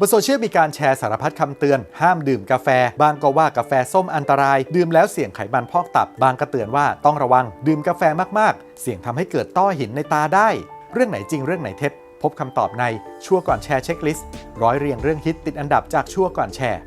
บนโซเชียลมีการแชร์สารพัดคำเตือน ห้ามดื่มกาแฟ บางก็ว่ากาแฟส้มอันตราย ดื่มแล้วเสี่ยงไขมันพอกตับ บางก็เตือนว่าต้องระวัง ดื่มกาแฟมากๆ เสี่ยงทำให้เกิดต้อหินในตาได้ เรื่องไหนจริงเรื่องไหนเท็จ พบคำตอบในชั่วก่อนแชร์เช็คลิสต์ร้อยเรียงเรื่องฮิตติดอันดับจากชั่วก่อนแชร์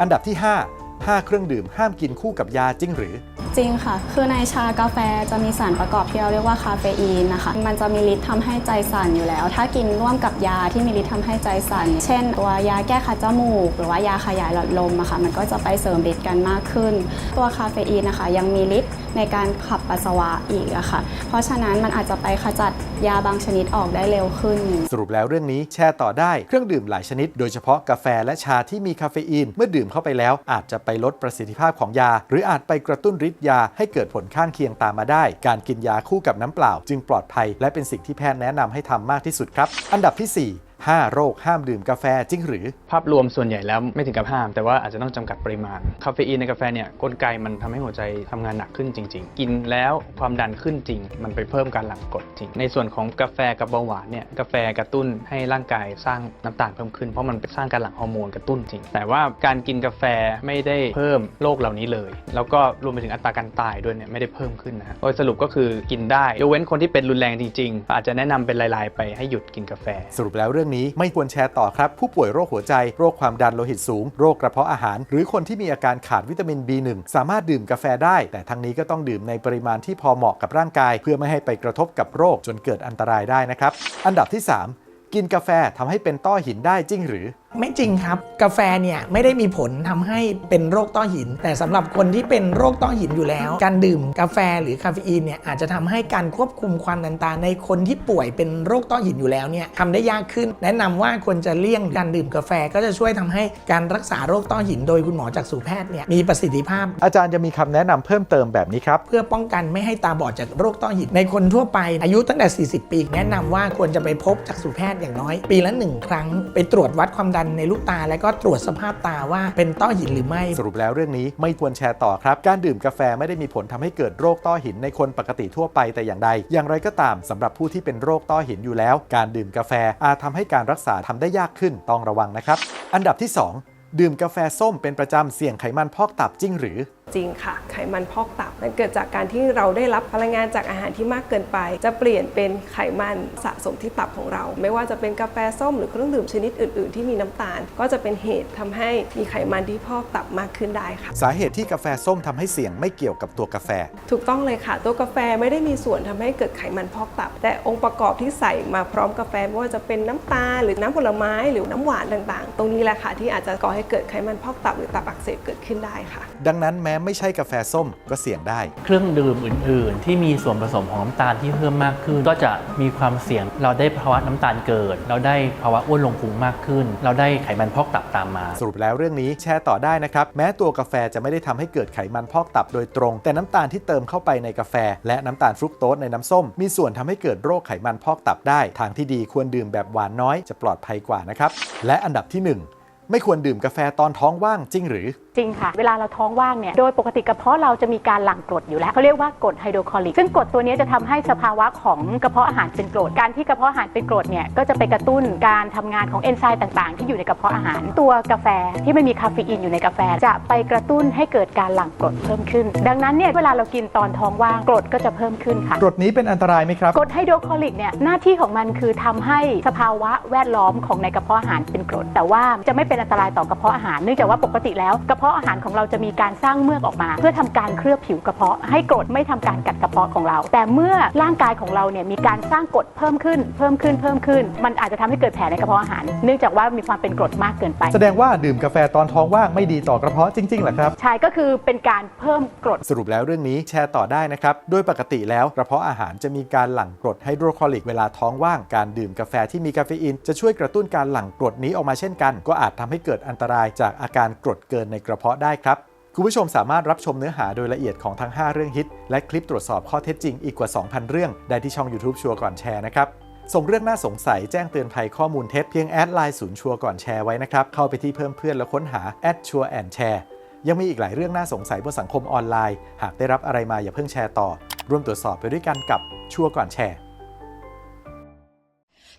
อันดับที่ 5 5 เครื่องดื่มห้ามกินคู่กับยาจริงหรือ จริงค่ะ คือในชากาแฟจะมีสารประกอบที่เราเรียกว่าคาเฟอีนนะคะ มันจะมีฤทธิ์ทำให้ใจสั่นอยู่แล้ว ถ้ากินร่วมกับยาที่มีฤทธิ์ทำให้ใจสั่น เช่น ตัวยาแก้คัดจมูก หรือว่ายาขยายหลอดลมอะค่ะ มันก็จะไปเสริมฤทธิ์กันมากขึ้น ตัวคาเฟอีนนะคะ ยังมีฤทธิ์ในการขับปัสสาวะอีกอะค่ะ เพราะฉะนั้นมันอาจจะไปขจัดยาบางชนิดออกได้เร็วขึ้น สรุปแล้วเรื่องนี้แชร์ต่อได้ เครื่องดื่มหลายชนิด โดยเฉพาะกาแฟและชาที่มีคาเฟอีน เมื่อดื่มเข้าไปแล้ว อาจจะไปลดประสิทธิภาพของยา หรืออาจไปกระตุ้นฤทธิ์ยาให้เกิดผลข้างเคียงตามมาได้ การกินยาคู่กับน้ำเปล่า จึงปลอดภัย และเป็นสิ่งที่แพทย์แนะนำให้ทำมากที่สุดครับ อันดับที่ 4 5 โรคห้ามดื่มกาแฟจริงหรือ ภาพรวมส่วนใหญ่แล้วไม่ถึงกับห้าม แต่ว่าอาจจะต้องจำกัดปริมาณ คาเฟอีนในกาแฟเนี่ยกลไกมันทำให้หัวใจทำงานหนักขึ้นจริง ๆ กินแล้วความดันขึ้นจริง มันไปเพิ่มการหลั่งกรดจริง ในส่วนของกาแฟกับเบาหวานเนี่ยกาแฟกระตุ้นให้ร่างกายสร้างน้ำตาลเพิ่มขึ้นเพราะมันไปสร้างการหลั่งฮอร์โมนกระตุ้นจริง แต่ว่าการกินกาแฟไม่ได้เพิ่มโรคเหล่านี้เลย แล้วก็รวมไปถึงอัตราการตายด้วยเนี่ยไม่ได้เพิ่มขึ้นนะฮะโดยสรุปก็คือกินได้ยกเว้นคนที่เป็นรุนแรงจริง ๆ อาจจะแนะนำเป็นรายๆไปให้หยุดกินกาแฟสรุปแล้วเรื่องนี้ไม่ควรแชร์ต่อครับ ผู้ป่วยโรคหัวใจ โรคความดันโลหิตสูง โรคกระเพาะอาหาร หรือคนที่มีอาการขาดวิตามิน B1 สามารถดื่มกาแฟได้ แต่ทั้งนี้ก็ต้องดื่มในปริมาณที่พอเหมาะกับร่างกาย เพื่อไม่ให้ไปกระทบกับโรคจนเกิดอันตรายได้นะครับ อันดับที่ 3 กินกาแฟทำให้เป็นต้อหินได้จริงหรือ ไม่จริงครับ กาแฟเนี่ยไม่ได้มีผลทำให้เป็นโรคต้อหิน แต่สำหรับคนที่เป็นโรคต้อหินอยู่แล้ว การดื่มกาแฟหรือคาเฟอีนเนี่ยอาจจะทำให้การควบคุมความดันตาในคนที่ป่วยเป็นโรคต้อหินอยู่แล้วเนี่ยทำได้ยากขึ้น แนะนำว่าควรจะเลี่ยงการดื่มกาแฟก็จะช่วยทำให้การรักษาโรคต้อหิน โดยคุณหมอจากสูแพทย์เนี่ยมีประสิทธิภาพ อาจารย์จะมีคำแนะนำเพิ่มเติมแบบนี้ครับเพื่อป้องกันไม่ให้ตาบอดจากโรคต้อหิน ในคนทั่วไปอายุตั้งแต่ 40 ปี แนะนำว่าควรจะไปพบจักษุแพทย์อย่างน้อย ปีละหนึ่งครั้งไปตรวจวัดความดันในลูกตา และก็ตรวจสภาพตาว่าเป็นต้อหินหรือไม่ สรุปแล้วเรื่องนี้ไม่ควรแชร์ต่อครับ การดื่มกาแฟไม่ได้มีผลทำให้เกิดโรคต้อหินในคนปกติทั่วไปแต่อย่างใด อย่างไรก็ตามสำหรับผู้ที่เป็นโรคต้อหินอยู่แล้ว การดื่มกาแฟอาจทำให้การรักษาทำได้ยากขึ้นต้องระวังนะครับ อันดับที่ 2 ดื่มกาแฟส้มเป็นประจำเสี่ยงไขมันพอกตับจริงหรือ จริงค่ะ ไขมันพอกตับมันเกิดจากการที่เราได้รับพลังงานจากอาหารที่มากเกินไป จะเปลี่ยนเป็นไขมันสะสมที่ตับของเรา ไม่ว่าจะเป็นกาแฟส้มหรือเครื่องดื่มชนิดอื่น ๆ ที่มีน้ำตาล ก็จะเป็นเหตุทำให้มีไขมันที่พอกตับมากขึ้นได้ค่ะ สาเหตุที่กาแฟส้มทำให้เสี่ยงไม่เกี่ยวกับตัวกาแฟ ถูกต้องเลยค่ะ ตัวกาแฟไม่ได้มีส่วนทำให้เกิดไขมันพอกตับ แต่องค์ประกอบที่ใส่มาพร้อมกาแฟไม่ว่าจะเป็นน้ำตาลหรือน้ำผลไม้หรือน้ำหวานต่าง ๆ ตรงนี้แหละค่ะที่อาจจะก่อให้เกิดไขมันพอกตับหรือตับอักเสบเกิดขึ้นได้ค่ะ ดังนั้นแม้ไม่ใช่กาแฟส้มก็เสี่ยงได้ เครื่องดื่มอื่น ๆ ที่มีส่วนผสมของน้ำตาลที่เพิ่มมากขึ้น ก็จะมีความเสี่ยงเราได้ภาวะน้ำตาลเกิด เราได้ภาวะอ้วนลงพุงมากขึ้น เราได้ไขมันพอกตับตามมา สรุปแล้วเรื่องนี้แชร์ต่อได้นะครับ แม้ตัวกาแฟจะไม่ได้ทำให้เกิดไขมันพอกตับโดยตรง แต่น้ำตาลที่เติมเข้าไปในกาแฟ และน้ำตาลฟรุกโตสในน้ำส้ม มีส่วนทำให้เกิดโรคไขมันพอกตับได้ ทางที่ดีควรดื่มแบบหวานน้อยจะปลอดภัยกว่านะครับและอันดับที่ 1 ไม่ควรดื่มกาแฟตอนท้องว่างจริงหรือ จริงค่ะ เวลาเราท้องว่างเนี่ย โดยปกติกระเพาะเราจะมีการหลั่งกรดอยู่แล้วเขาเรียกว่ากรดไฮโดรคลอริก ซึ่งกรดตัวนี้จะทำให้สภาวะของกระเพาะอาหารเป็นกรด การที่กระเพาะอาหารเป็นกรดเนี่ย ก็จะไปกระตุ้นการทำงานของเอนไซม์ต่างๆ ที่อยู่ในกระเพาะอาหาร ตัวกาแฟที่ไม่มีคาเฟอีนอยู่ในกาแฟ จะไปกระตุ้นให้เกิดการหลั่งกรดเพิ่มขึ้น ดังนั้นเนี่ย เวลาเรากินตอนท้องว่างกรดก็จะเพิ่มขึ้นค่ะ กรดนี้เป็นอันตรายไหมครับ กรดไฮโดรคลอริกเนี่ย หน้าที่ของมันคือทำให้สภาวะแวดล้อมของในกระเพาะอาหารเป็นกรด แต่ว่าจะไม่เป็นอันตรายต่อกระเพาะอาหารเนื่องจากว่าปกติแล้วกระเพาะอาหารของเราจะมีการสร้างเมือกออกมา เพื่อทำการเคลือบผิวกระเพาะให้กรดไม่ทำการกัดกระเพาะของเรา แต่เมื่อร่างกายของเราเนี่ยมีการสร้างกรดเพิ่มขึ้น เพิ่มขึ้นเพิ่มขึ้น มันอาจจะทำให้เกิดแผลในกระเพาะอาหาร เนื่องจากว่ามีความเป็นกรดมากเกินไป แสดงว่าดื่มกาแฟตอนท้องว่างไม่ดีต่อกระเพาะจริงๆเหรอครับใช่ก็คือเป็นการเพิ่มกรดสรุปแล้วเรื่องนี้แชร์ต่อได้นะครับโดยปกติแล้วกระเพาะอาหารจะมีการหลั่งกรดไฮโดรคลอริกเวลาท้องว่างการดื่มกาแฟที่มีคาเฟอีนจะช่วยกระตุ้นการหลั่งกรดนี้ออกมาเช่นกัน ก็อาจทำให้เกิดอันตรายจากอาการกรดเกินในกระเพาะได้ครับ คุณผู้ชมสามารถรับชมเนื้อหาโดยละเอียดของทั้ง 5 เรื่องฮิต และคลิปตรวจสอบข้อเท็จจริงอีกกว่า 2,000 เรื่องได้ที่ช่อง YouTube ชัวร์ก่อนแชร์นะครับส่งเรื่องน่าสงสัยแจ้งเตือนภัยข้อมูลเท็จเพียงแอดไลน์ศูนย์ชัวร์ก่อนแชร์ไว้นะครับ เข้าไปที่เพิ่มเพื่อนแล้วค้นหาแอดชัวร์แอนแชร์ยังมีอีกหลายเรื่องน่าสงสัยบนสังคมออนไลน์ หากได้รับอะไรมาอย่าเพิ่งแชร์ต่อ ร่วมตรวจสอบไปด้วยกันกับชัวร์ก่อนแชร์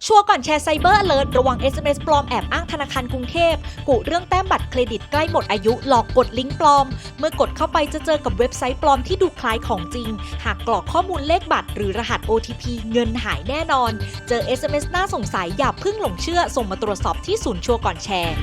ชัวร์ก่อนแชร์ไซเบอร์เลิร์ระวัง SMS ปลอมแอบอ้างธนาคารกรุงเทพ กุเรื่องแต้มบัตรเครดิตใกล้หมดอายุหลอกกดลิงก์ปลอม เมื่อกดเข้าไปจะเจอกับเว็บไซต์ปลอมที่ดูคล้ายของจริง หากกรอกข้อมูลเลขบัตร หรือรหัส OTP เงินหายแน่นอน เจอ SMS น่าสงสัยอย่าเพิ่งหลงเชื่อส่งมาตรวจสอบที่ศูนย์ชัวร์ก่อนแชร์